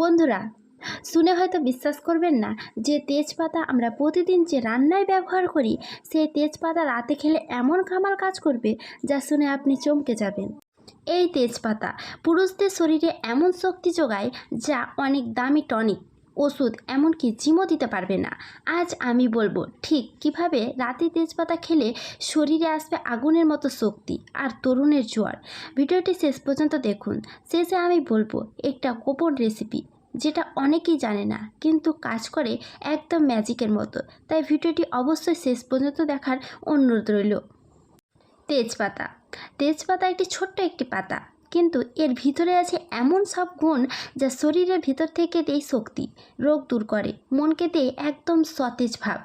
বন্ধুরা, শুনে হয়তো বিশ্বাস করবেন না যে তেজপাতা আমরা প্রতিদিন যে রান্নায় ব্যবহার করি, সেই তেজপাতা রাতে খেলে এমন কামাল কাজ করবে যা শুনে আপনি চমকে যাবেন। এই তেজপাতা পুরুষদের শরীরে এমন শক্তি যোগায় যা অনেক দামি টনিক। ওষুধ এমনকি জিমও দিতে পারবে না। আজ আমি বলব, ঠিক কীভাবে রাতে তেজপাতা খেলে শরীরে আসবে আগুনের মতো শক্তি আর তরুণের জোয়ার। ভিডিওটি শেষ পর্যন্ত দেখুন। শেষে আমি বলব, একটা গোপন রেসিপি যেটা অনেকেই জানে না, কিন্তু কাজ করে একদম ম্যাজিকের মতো। তাই ভিডিওটি অবশ্যই শেষ পর্যন্ত দেখার অনুরোধ রইল। তেজপাতা। তেজপাতা একটি ছোট্ট একটি পাতা। কিন্তু এর ভিতরে আছে এমন সব গুণ যা শরীরের ভিতর থেকে দেয় শক্তি, রোগ দূর করে, মনকে দেয় একদম সতেজ ভাব।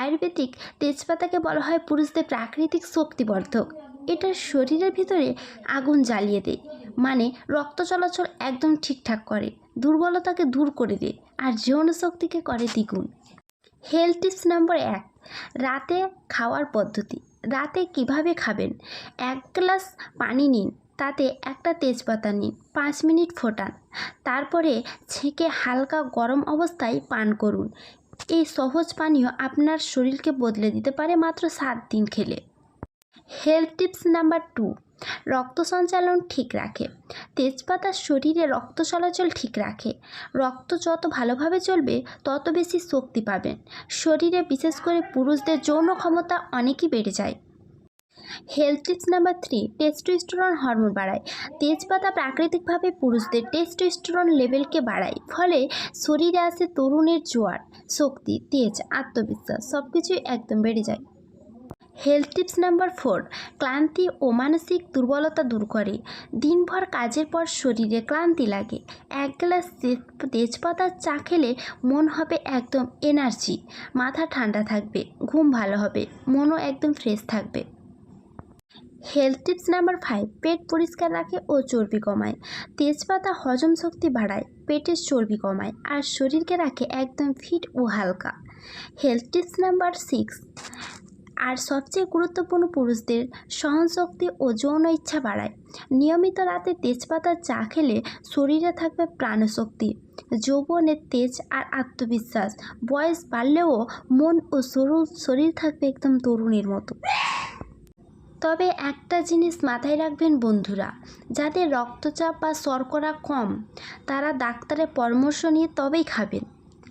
আয়ুর্বেদিক তেজপাতাকে বলা হয় পুরুষদের প্রাকৃতিক শক্তিবর্ধক। এটা শরীরের ভিতরে আগুন জ্বালিয়ে দেয় মানে রক্ত চলাচল একদম ঠিকঠাক করে, দুর্বলতাকে দূর করে দেয় আর যৌন শক্তিকে করে দ্বিগুণ। হেলথ টিপস নম্বর এক, রাতে খাওয়ার পদ্ধতি। রাতে কীভাবে খাবেন? এক গ্লাস পানি নিন তাতে একটা তেজপাতা নিন, পাঁচ মিনিট ফোটান। তারপরে ছেঁকে হালকা গরম অবস্থায় পান করুন। এই সহজ পানীয় আপনার শরীরকে বদলে দিতে পারে মাত্র সাত দিন খেলে। হেলথ টিপস নাম্বার টু, রক্ত সঞ্চালন ঠিক রাখে। তেজপাতা শরীরে রক্ত চলাচল ঠিক রাখে। রক্ত যত ভালোভাবে চলবে, তত বেশি শক্তি পাবেন। শরীরে বিশেষ করে পুরুষদের যৌন ক্ষমতা অনেকই বেড়ে যায়। Health tips number three testosterone hormone বাড়ায়। তেজপাতা প্রাকৃতিকভাবে পুরুষদের টেস্টোস্টেরন লেভেলকে বাড়ায়, ফলে শরীরে আসে তরুণের জোয়ার, শক্তি, তেজ, আত্মবিশ্বাস সব কিছুই একদম বেড়ে যায়। হেলথ টিপস নাম্বার ফোর ক্লান্তি ও মানসিক দুর্বলতা দূর করে। দিনভর কাজের পর শরীরে ক্লান্তি লাগে। এক গ্লাস তেজ- তেজপাতার চা খেলে মন হবে একদম এনার্জি মাথা ঠান্ডা থাকবে, ঘুম ভালো হবে, মনও একদম ফ্রেশ থাকবে। হেলথ টিপস নাম্বার ফাইভ পেট পরিষ্কার রাখে ও চর্বি কমায়। তেজপাতা হজম শক্তি বাড়ায়, পেটের চর্বি কমায় আর শরীরকে রাখে একদম ফিট ও হালকা। হেলথ টিপস নাম্বার সিক্স আর সবচেয়ে গুরুত্বপূর্ণ পুরুষদের সহনশক্তি ও যৌন ইচ্ছা বাড়ায়। নিয়মিত রাতে তেজপাতা চা খেলে শরীরে থাকবে প্রাণশক্তি যৌবনের তেজ আর আত্মবিশ্বাস। বয়স বাড়লেও মন ও শরীর শরীর থাকবে একদম তরুণীর মতো। তবে একটা জিনিস মাথায় রাখবেন বন্ধুরা, যাদের রক্তচাপ বা শর্করা কম, তারা ডাক্তারের পরামর্শ নিয়ে তবেই খাবেন।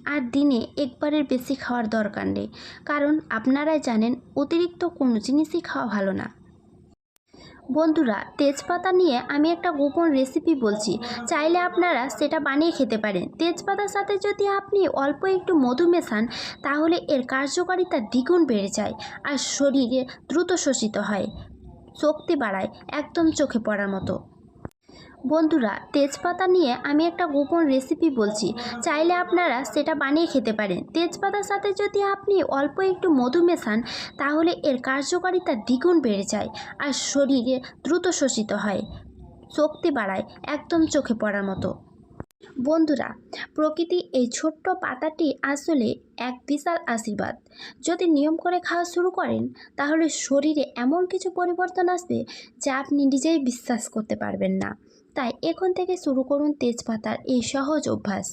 আর দিনে একবারের বেশি খাওয়ার দরকার নেই, কারণ আপনারাই জানেন অতিরিক্ত কোনো জিনিসই খাওয়া ভালো না। বন্ধুরা, তেজপাতা নিয়ে আমি একটা গোপন রেসিপি বলছি। চাইলে আপনারা সেটা বানিয়ে খেতে পারেন। তেজপাতার সাথে যদি আপনি অল্প একটু মধু মেশান, তাহলে এর কার্যকারিতা দ্বিগুণ বেড়ে যায় আর শরীরে দ্রুত শোষিত হয়, শক্তি বাড়ায়, একদম চোখে পড়ার মতো। বন্ধুরা, তেজপাতা নিয়ে আমি একটা গোপন রেসিপি বলছি। চাইলে আপনারা সেটা বানিয়ে খেতে পারেন। তেজপাতার সাথে যদি আপনি অল্প একটু মধু মেশান, তাহলে এর কার্যকারিতা দ্বিগুণ বেড়ে যায় আর শরীরে দ্রুত শোষিত হয়, শক্তি বাড়ায় একদম চোখে পড়ার মতো। বন্ধুরা, প্রকৃতি এই ছোট্ট পাতাটি আসলে এক বিশাল আশীর্বাদ। যদি নিয়ম করে খাওয়া শুরু করেন, তাহলে শরীরে এমন কিছু পরিবর্তন আসবে যা আপনি নিজেই বিশ্বাস করতে পারবেন না। তাই এখন থেকে শুরু করুন তেজপাতার এই সহজ অভ্যাস।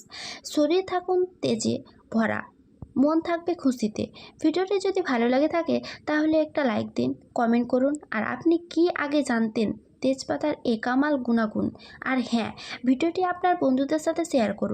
শরীর থাকুন তেজে ভরা। মন থাকবে খুশিতে। ভিডিওটি যদি ভালো লাগে থাকে, তাহলে একটা লাইক দিন কমেন্ট করুন, আর আপনি কি আগে জানতেন তেজপাতার একামাল কামাল গুণাগুণ? আর হ্যাঁ ভিডিওটি আপনার বন্ধুদের সাথে শেয়ার করুন।